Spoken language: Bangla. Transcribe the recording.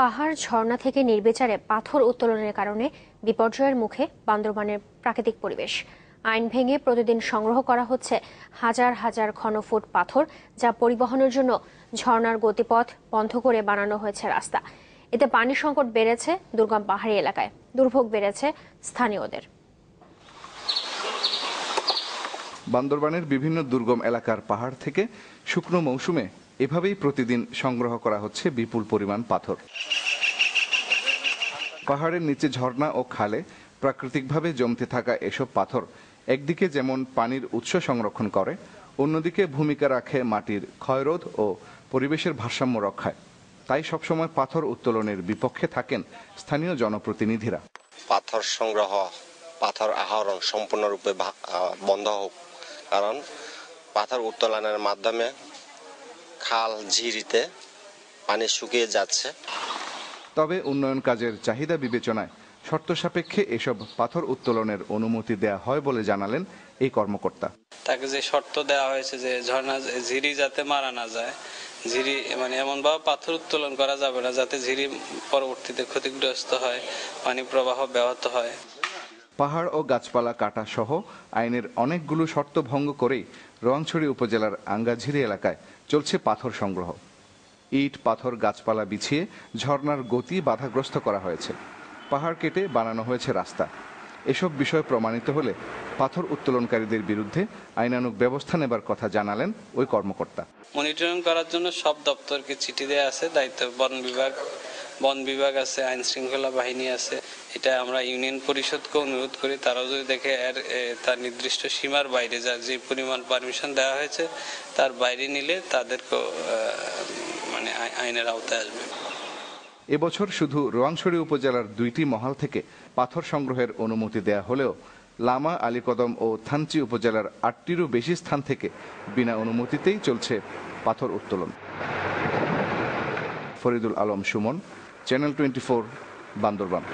পাহাড় ঝর্ণা থেকে নির্বিচারে পাথর উত্তোলনের কারণে বিপর্যয়ের মুখে বান্দরবানের প্রাকৃতিক পরিবেশ। আইন ভেঙে প্রতিদিন সংগ্রহ করা হচ্ছে হাজার হাজার ঘনফুট পাথর, যা পরিবহনের জন্য ঝর্ণার গতিপথ বন্ধ করে বানানো হয়েছে রাস্তা। এতে পানি সংকট বেড়েছে দুর্গম পাহাড়ি এলাকায়। দুর্ভোগ বেড়েছে স্থানীয়দের। বান্দরবানের বিভিন্ন দুর্গম এলাকার পাহাড় থেকে শুকনো মৌসুমে এভাবেই প্রতিদিন সংগ্রহ করা হচ্ছে বিপুল পরিমাণ পাথর। পাহাড়ের নিচে ঝর্ণা ও খালে প্রাকৃতিকভাবে জমতে থাকা এসব পাথর একদিকে যেমন পানির উৎস সংরক্ষণ করে, অন্যদিকে ভূমিকা রাখে মাটির ক্ষয়রোধ ও পরিবেশের ভারসাম্য রক্ষায়। তাই সবসময় পাথর উত্তোলনের বিপক্ষে থাকেন স্থানীয় জনপ্রতিনিধিরা। পাথর সংগ্রহ, পাথর আহরণ সম্পূর্ণরূপে বন্ধ হোক। কারণ পাথর উত্তোলনের মাধ্যমে খাল ঝিরিতে পানি শুকিয়ে যাচ্ছে। তবে উন্নয়ন কাজের চাহিদা বিবেচনায় শর্ত সাপেক্ষে এসব পাথর উত্তোলনের অনুমতি দেয়া হয় বলে জানালেন এই কর্মকর্তা। তাকে যে শর্ত দেওয়া হয়েছে যে ঝর্ণা ঝিরি যাতে মারা না যায় ঝিরি মানে এমন ভাবে পাথর উত্তোলন করা যাবে না যাতে ঝিরি পরবর্তীতে ক্ষতিগ্রস্ত হয় পানি প্রবাহ ব্যাহত হয়। পাহাড় ও গাছপালা কাটা সহ আইনের অনেকগুলো শর্ত ভঙ্গ করেই রোয়াংছড়ি উপজেলার আঙ্গাঝিরি এলাকায় চলছে পাথর সংগ্রহ। ইট, পাথর, গাছপালা বিছিয়ে ঝর্ণার গতি বাধাগ্রস্ত করা হয়েছে। পাহাড় কেটে বানানো হয়েছে রাস্তা। এসব বিষয় প্রমাণিত হলে পাথর উত্তোলনকারীদের বিরুদ্ধে আইনানুগ ব্যবস্থা নেবার কথা জানালেন ওই কর্মকর্তা। মনিটরিং করার জন্য সব দপ্তরকে চিঠি দেওয়া আছে, দায়িত্ব বন বিভাগ বন বিভাগ আছে আইন শৃঙ্খলা বাহিনী আছে এটা আমরা ইউনিয়ন পরিষদকে অনুরোধ করি। তারাও যদি দেখে এর তার নির্দিষ্ট সীমার বাইরে যা যে পরিমাণ পারমিশন দেওয়া হয়েছে তার বাইরে নিলে তাদেরকেও আহ, মানে আইনের আওতায় আসবে। এবছর শুধু রোয়াংছড়ি উপজেলার দুইটি মহাল থেকে পাথর সংগ্রহের অনুমতি দেয়া হলেও লামা আলীকদম ও থানচি উপজেলার আটটিরও বেশি স্থান থেকে বিনা অনুমতিতেই চলছে পাথর উত্তোলন। Faridul Alam Suman. Channel twenty Bandarban